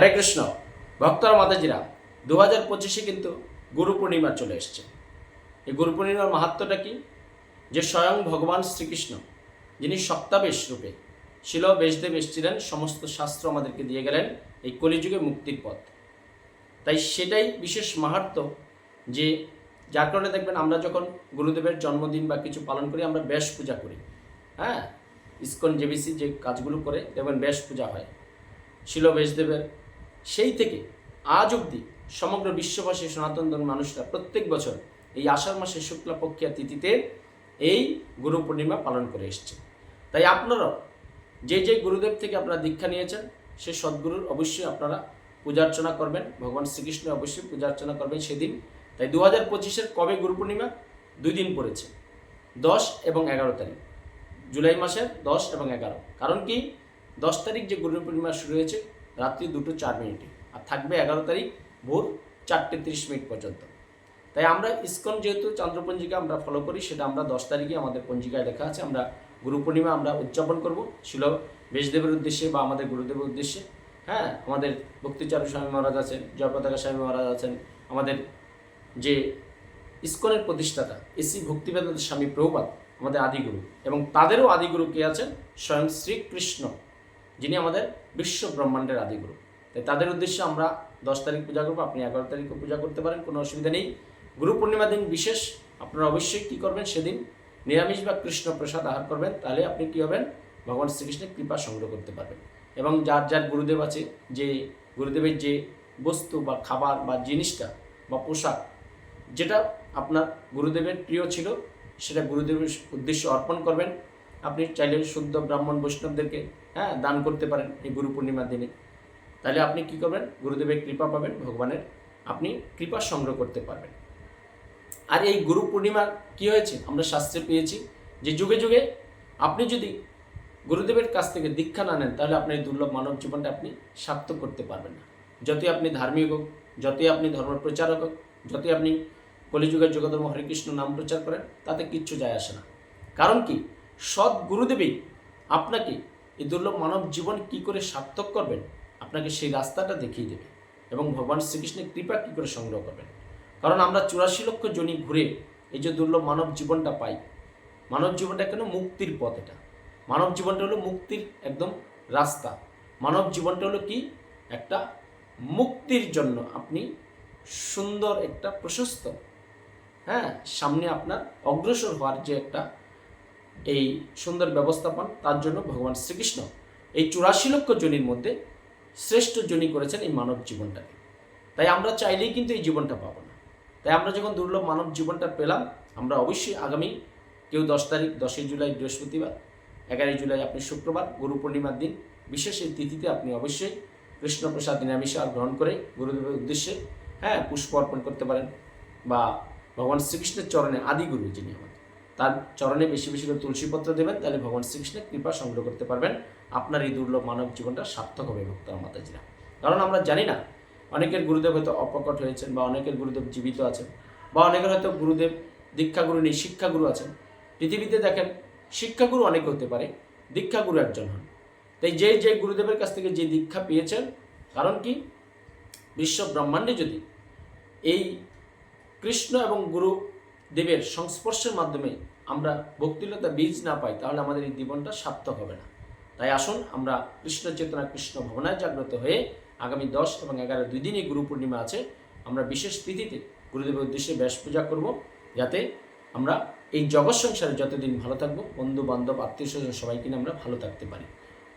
হরে কৃষ্ণ, ভক্তরা মাতাজিরা দু হাজার পঁচিশে কিন্তু গুরু পূর্ণিমা চলে এসছে। এই গুরু পূর্ণিমার মাহাত্মটা কি? যে স্বয়ং ভগবান শ্রীকৃষ্ণ, যিনি সপ্তাবেশ রূপে শিল বেশদেব এসেছিলেন, সমস্ত শাস্ত্র আমাদেরকে দিয়ে গেলেন এই কলিযুগে মুক্তির পথ। তাই সেটাই বিশেষ মাহাত্ম যে যার কারণে দেখবেন আমরা যখন গুরুদেবের জন্মদিন বা কিছু পালন করি, আমরা ব্যাস পূজা করি। হ্যাঁ? ইস্কন জেবিসি যে কাজগুলো করে, দেখবেন ব্যাস পূজা হয়। শিল বেশদেবের সেই থেকে আজ অবধি সমগ্র বিশ্ববাসী সনাতন ধর্ম মানুষরা প্রত্যেক বছর এই আষাঢ় মাসের শুক্লা পক্ষিয়া তিথিতে এই গুরু পূর্ণিমা পালন করে এসছে। তাই আপনারাও যে যে গুরুদেব থেকে আপনারা দীক্ষা নিয়েছেন, সে সদ্গুরুর অবশ্যই আপনারা পূজা অর্চনা করবেন। ভগবান শ্রীকৃষ্ণ অবশ্যই পূজা অর্চনা করবেন সেদিন। তাই দু হাজার পঁচিশের কবে গুরু পূর্ণিমা? দুই দিন পড়েছে, দশ এবং এগারো তারিখ। জুলাই মাসের দশ এবং এগারো। কারণ কি? দশ তারিখ যে গুরু পূর্ণিমা শুরু হয়েছে রাত্রি দুটো চার মিনিটে। আর থাকবে এগারো তারিখ ভোর চারটে তিরিশ মিনিট পর্যন্ত। তাই আমরা ইসকন যেহেতু চন্দ্রপঞ্জিকা আমরা ফলো করি, সেটা আমরা দশ তারিখে আমাদের পঞ্জিকায় লেখা আছে। আমরা গুরু পূর্ণিমা আমরা উদযাপন করব। ছিল বেশদেবের উদ্দেশ্যে বা আমাদের গুরুদেবের উদ্দেশ্যে। হ্যাঁ আমাদের ভক্তিচারু স্বামী মহারাজ আছেন, জয়পতাকা স্বামী মহারাজ আছেন। আমাদের যে ইস্কনের প্রতিষ্ঠাতা, এসি ভক্তিবেদান্ত স্বামী প্রভুপাত আমাদের আদিগুরু এবং তাদেরও আদিগুরু কে আছেন? স্বয়ং শ্রীকৃষ্ণ। যিনি আমাদের বিশ্ব ব্রহ্মাণ্ডের আদিগুরু। তাই তাদের উদ্দেশ্যে আমরা দশ তারিখ পূজা করব, আপনি এগারো তারিখও পূজা করতে পারেন, কোনো অসুবিধা নেই। গুরু পূর্ণিমা দিন বিশেষ, আপনারা অবশ্যই কী করবেন সেদিন? নিরামিষ বা কৃষ্ণ প্রসাদ আহার করবেন, তাহলে আপনি কী হবেন? ভগবান শ্রীকৃষ্ণের কৃপা সংগ্রহ করতে পারবেন। এবং যার যার গুরুদেব আছে, যে গুরুদেবের যে বস্তু বা খাবার বা জিনিসটা বা পোশাক, যেটা আপনার গুরুদেবের প্রিয় ছিল, সেটা গুরুদেবের উদ্দেশ্যে অর্পণ করবেন। আপনি চাইলে শুদ্ধ ব্রাহ্মণ বৈষ্ণবদেরকে হ্যাঁ দান করতে পারেন এই গুরু পূর্ণিমার দিনে। তাহলে আপনি কি করবেন? গুরুদেবের কৃপা পাবেন, ভগবানের। আপনি কৃপা সংগ্রহ করতে পারবেন। আর এই গুরু পূর্ণিমা কি হয়েছে? আমরা শাস্ত্রে পেয়েছি যে যুগে যুগে আপনি যদি গুরুদেবের কাছ থেকে দীক্ষা না নেন, তাহলে আপনার এই দুর্লভ মানব জীবনটা আপনি সার্থক করতে পারবেন না। যতই আপনি ধার্মিক হোক, যতই আপনি ধর্ম প্রচারক হোক, যতই আপনি কলিযুগের যোগধর্ম হরিকৃষ্ণ নাম প্রচার করেন, তাতে কিচ্ছু যায় আসে না। কারণ কি? সৎ গুরুদেবই আপনাকে এই দুর্লভ মানব জীবন কি করে সার্থক করবেন? আপনাকে সেই রাস্তাটা দেখিয়ে দেবে এবং ভগবান শ্রীকৃষ্ণের কৃপা কী করে সংগ্রহ করবেন? কারণ আমরা চুরাশি লক্ষ জনি ঘুরে এই যে দুর্লভ মানব জীবনটা পাই, মানব জীবনটা কেন মুক্তির পথ এটা? মানব জীবনটা হলো মুক্তির একদম রাস্তা। মানব জীবনটা হলো কি? একটা মুক্তির জন্য আপনি সুন্দর একটা প্রশস্ত হ্যাঁ সামনে আপনার অগ্রসর হওয়ার যে একটা এই সুন্দর ব্যবস্থাপন, তার জন্য ভগবান শ্রীকৃষ্ণ এই চুরাশি লক্ষ জনির মধ্যে শ্রেষ্ঠ জনি করেছেন এই মানব জীবনটাকে। তাই আমরা চাইলেই কিন্তু এই জীবনটা পাবো না। তাই আমরা যখন দুর্লভ মানব জীবনটা পেলাম, আমরা অবশ্যই আগামী কেউ দশ তারিখ, দশই জুলাই, বৃহস্পতিবার, এগারোই জুলাই আপনি শুক্রবার, গুরু পূর্ণিমার দিন, বিশেষ এই তিথিতে আপনি অবশ্যই কৃষ্ণপ্রসাদ নিরামিষ আর গ্রহণ করে গুরুদেবের উদ্দেশ্যে হ্যাঁ পুষ্প অর্পণ করতে পারেন বা ভগবান শ্রীকৃষ্ণের চরণে আদিগুরু যিনি আমাদের। তার চরণে বেশি বেশি করে তুলসীপত্র দেবেন, তাহলে ভগবান শ্রীকৃষ্ণের কৃপা সংগ্রহ করতে পারবেন। আপনার এই দুর্লভ মানব জীবনটা সার্থক হবে ভক্তরা মাতাজিরা। কারণ আমরা জানি না, অনেকের গুরুদেব হয়তো অপ্রকট হয়েছেন বা অনেকের গুরুদেব জীবিত আছেন বা অনেকের হয়তো গুরুদেব, দীক্ষাগুরু নেই, শিক্ষাগুরু আছেন। পৃথিবীতে দেখেন, শিক্ষাগুরু অনেক হতে পারে, দীক্ষাগুরু একজন হন। তাই যে যে গুরুদেবের কাছ থেকে যে দীক্ষা পেয়েছেন, কারণ কি? বিশ্ব ব্রহ্মাণ্ডে যদি এই কৃষ্ণ এবং গুরু দেবের সংস্পর্শের মাধ্যমে আমরা ভক্তিলতা বীজ না পাই, তাহলে আমাদের এই জীবনটা সার্থক হবে না। তাই আসুন, আমরা কৃষ্ণ চেতনা, কৃষ্ণ ভবনায় জাগ্রত হয়ে আগামী দশ এবং এগারো দুই দিনই গুরু পূর্ণিমা আছে। আমরা বিশেষ তিথিতে গুরুদেবের উদ্দেশ্যে ব্যাস পূজা করব, যাতে আমরা এই জগৎ সংসারে যতদিন ভালো থাকব, বন্ধু, বান্ধব, আত্মীয় স্বজন সবাইকে নিয়ে আমরা ভালো থাকতে পারি।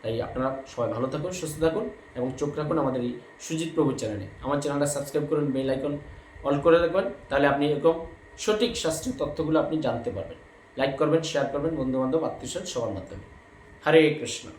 তাই আপনারা সবাই ভালো থাকুন, সুস্থ থাকুন এবং চোখ রাখুন আমাদের এই সুজিত প্রভু চ্যানেলে আমার চ্যানেলটা সাবস্ক্রাইব করুন বেল আইকন অল করে রাখবেন, তাহলে আপনি এরকম সঠিক শাস্ত্রীয় তথ্যগুলো আপনি জানতে পারবেন। লাইক করবেন শেয়ার করবেন বন্ধুবান্ধব আত্মীয় সবার মাধ্যমে। হরে কৃষ্ণ।